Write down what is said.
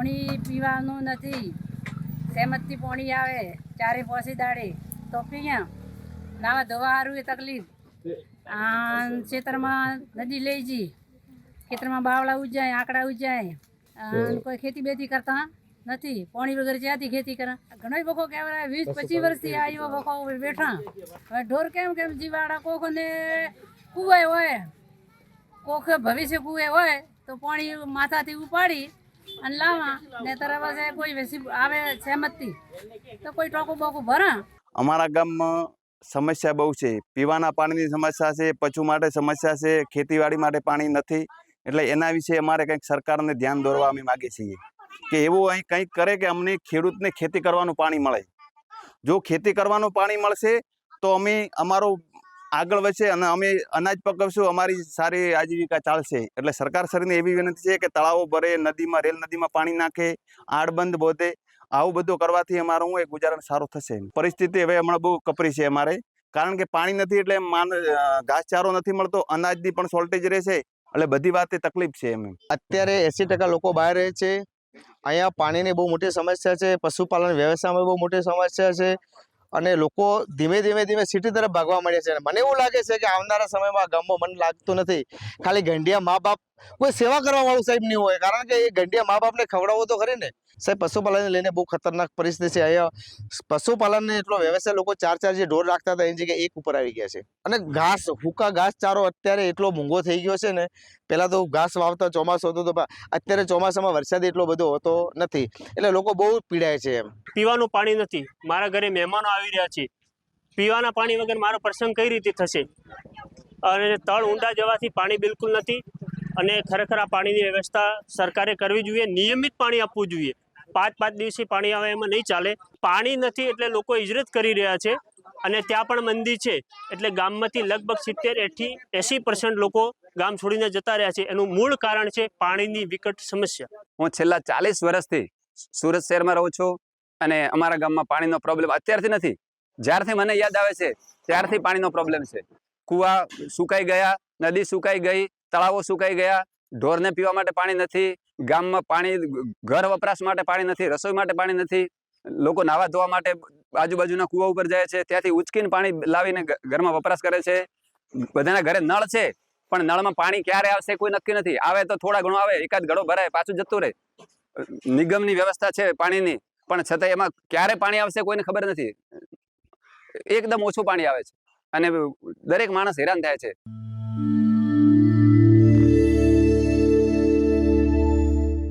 પાણી પીવાનું નથી. સહેમતથી પાણી આવે ચારે પોસી દાડે. તો પીયા નાવા ધોવા સારું એ તકલીફ. ખેતરમાં નદી લઈ જી ખેતરમાં બાવળા ઉજાય આંકડા ઉજાય કોઈ ખેતી બેતી કરતા નથી. પાણી વગર જ્યાંથી ખેતી કરે. ઘણો વખો કહેવાય વીસ પચીસ વર્ષથી આ એવો બખો બેઠા. હવે ઢોર કેમ કેમ જીવાડા કોખને કુવાય હોય. કોખ ભવિષ્ય કુવે હોય તો પાણી માથાથી ઉપાડી અમારા ગામમાં સમસ્યા બહુ છે. પીવાના પાણીની સમસ્યા છે, પશુ માટે સમસ્યા છે, ખેતીવાડી માટે પાણી નથી. એટલે એના વિશે અમારે કંઈક સરકારને ધ્યાન દોરવા અમે માગીએ છીએ કે એવું અહીં કંઈક કરે કે અમને ખેડૂતને ખેતી કરવાનું પાણી મળે. જો ખેતી કરવાનું પાણી મળશે, તો અમે અમારો આગળ વધશે અને અમે અનાજ પકવશું, અમારી સારી આજીવિકા ચાલશે. એટલે સરકાર શ્રીને એવી વિનંતી છે કે તળાવો ભરે, નદીમાં, રેલ નદીમાં પાણી નાખે આડબંધ બોધે આવું બધું કરવાથી અમારું એ ગુજારણ સારું થશે. પરિસ્થિતિ હવે હમણાં બહુ કપરી છે અમારે. કારણ કે પાણી નથી એટલે માન ઘાસચારો નથી મળતો, અનાજની પણ શોર્ટેજ રહેશે. એટલે બધી વાતે તકલીફ છે એમ અત્યારે એસી ટકા લોકો બહાર રહે છે. અહીંયા પાણીની બહુ મોટી સમસ્યા છે, પશુપાલન વ્યવસાયમાં બહુ મોટી સમસ્યા છે. અને લોકો ધીમે ધીમે ધીમે સિટી તરફ ભાગવા મળ્યા છે. અને મને એવું લાગે છે કે આવનારા સમયમાં ગામમાં મને લાગતું નથી. ખાલી ગંઢિયા મા બાપ કોઈ સેવા કરવા વાળું સાહેબ નહીં હોય. કારણ કે એ ગંડિયા મા બાપને ખવડાવો તો ખરી ને. સાહેબ, પશુપાલનને લઈને બહુ ખતરનાક પરિસ્થિતિ છે. અહીંયા પશુપાલનને એટલો વ્યવસાય લોકો ચાર ચાર જે ઢોર રાખતા હતા એની જગ્યાએ એક ઉપર આવી ગયા છે. અને ઘાસ, હુકા ઘાસ ચારો અત્યારે એટલો મોંઘો થઈ ગયો છે ને. પહેલાં તો ઘાસ વાવતા ચોમાસું હતું તો અત્યારે ચોમાસામાં વરસાદ એટલો બધો હોતો નથી. એટલે લોકો બહુ પીડાય છે એમ. પીવાનું પાણી નથી. મારા ઘરે મહેમાનો આવી રહ્યા છે. પીવાના પાણી વગર મારો પ્રસંગ કઈ રીતે થશે? અને તળ ઊંડા જવાથી પાણી બિલકુલ નથી. અને ખરેખર આ પાણીની વ્યવસ્થા સરકારે કરવી જોઈએ, નિયમિત પાણી આપવું જોઈએ. પાંચ પાંચ દિવસે પાણી આવે એમાં નહીં ચાલે. પાણી નથી એટલે લોકો હિજરત કરી રહ્યા છે અને ત્યાં પણ મંદી છે. એટલે ગામમાંથી લગભગ સિત્તેર એથી એંસી પર્સન્ટ લોકો ગામ છોડીને જતા રહ્યા છે. એનું મૂળ કારણ છે પાણીની વિકટ સમસ્યા. હું છેલ્લા ચાલીસ વર્ષથી સુરત શહેરમાં રહું છું અને અમારા ગામમાં પાણીનો પ્રોબ્લેમ અત્યારથી નથી. જ્યારથી મને યાદ આવે છે, ત્યારથી પાણીનો પ્રોબ્લેમ છે. કૂવા સુકાઈ ગયા, નદી સુકાઈ ગઈ તળાવો સુકાઈ ગયા. ઢોરને પીવા માટે પાણી નથી. ગામમાં પાણી, ઘર વપરાશ માટે પાણી નથી. રસોઈ માટે પાણી નથી. લોકો નાવા ધોવા માટે આજુબાજુના કૂવા ઉપર જાય છે. ત્યાંથી ઉચકીને પાણી લાવીને ઘરમાં વપરાશ કરે છે. બધાના ઘરે નળ છે, પણ નળમાં પાણી ક્યારે આવશે કોઈ નક્કી નથી. આવે તો થોડા ઘણું આવે, એકાદ ઘડો ભરાય, પાછું જતું રહે. નિગમની વ્યવસ્થા છે પાણીની, પણ છતાં એમાં ક્યારે પાણી આવશે કોઈને ખબર નથી. એકદમ ઓછું પાણી આવે છે. અને દરેક માણસ હેરાન થાય છે.